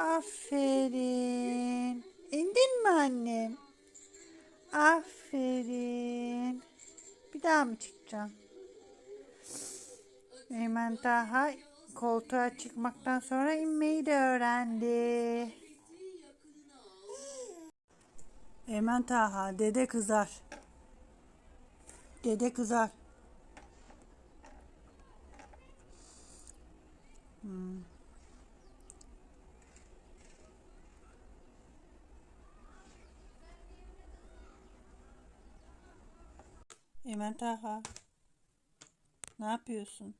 Aferin. İndin mi annem? Aferin. Bir daha mı çıkacaksın? Eymen daha koltuğa çıkmaktan sonra inmeyi de öğrendi. Eymen Taha dede kızar. Dede kızar. Eymen Taha. Ne yapıyorsun?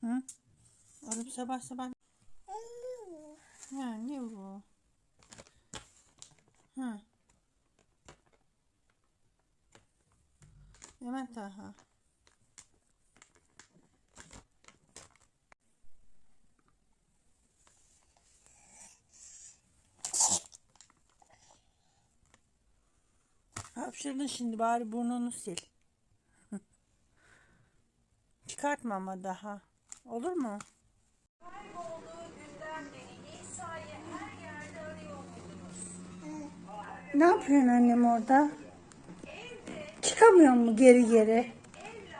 Hı? Oğlum sabah sabah. Ha ne bu? Ha. Eymen Taha. Hapşırdın şimdi bari burnunu sil. Çıkartma ama daha. Olur mu? Ne yapıyorsun annem orada? Çıkamıyor mu geri geri?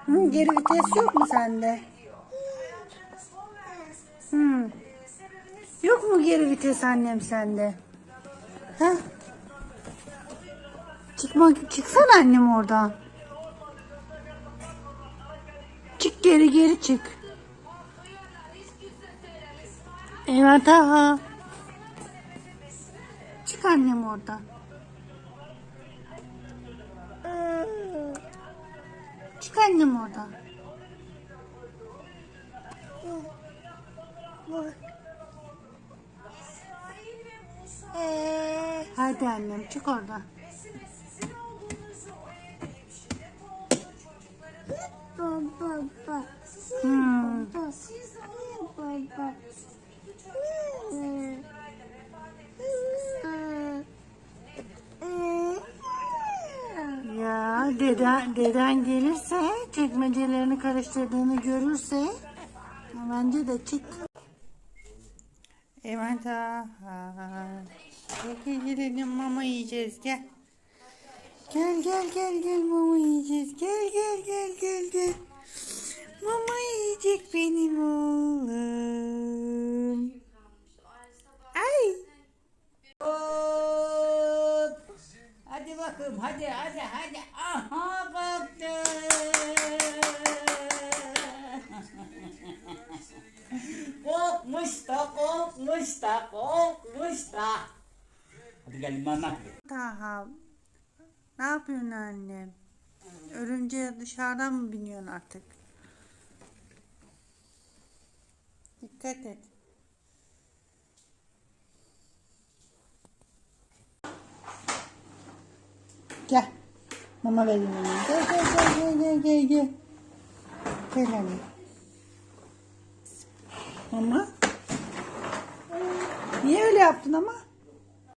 Hı, geri vites yok mu sende? Hı. Yok mu geri vites annem sende? Ha? Çıkmak çıksana annem oradan. Çık geri geri çık. Evet aha. Çık annem oradan. Çık annem oradan. Hadi annem çık oradan. Hmm. Ya deden, deden gelirse çekmecelerini karıştırdığını görürse bence de çık. Evet aha. Gel gidelim mama yiyeceğiz gel. Gel gel gel gel mama yiyeceğiz. Gel gel gel gel. Mama yiyecek benim oğlum. Ay. Hop. Hadi bakalım hadi hadi hadi. Aha kalktı. Korkmuş da korkmuş da korkmuş da. Hadi gel mama. Taha. Ne yapıyorsun annem? Örümceğe dışarıdan mı biniyorsun artık? Dikkat et. Gel. Mama vereyim gel gel gel gel gel gel. Gel anne. Mama. Niye öyle yaptın ama?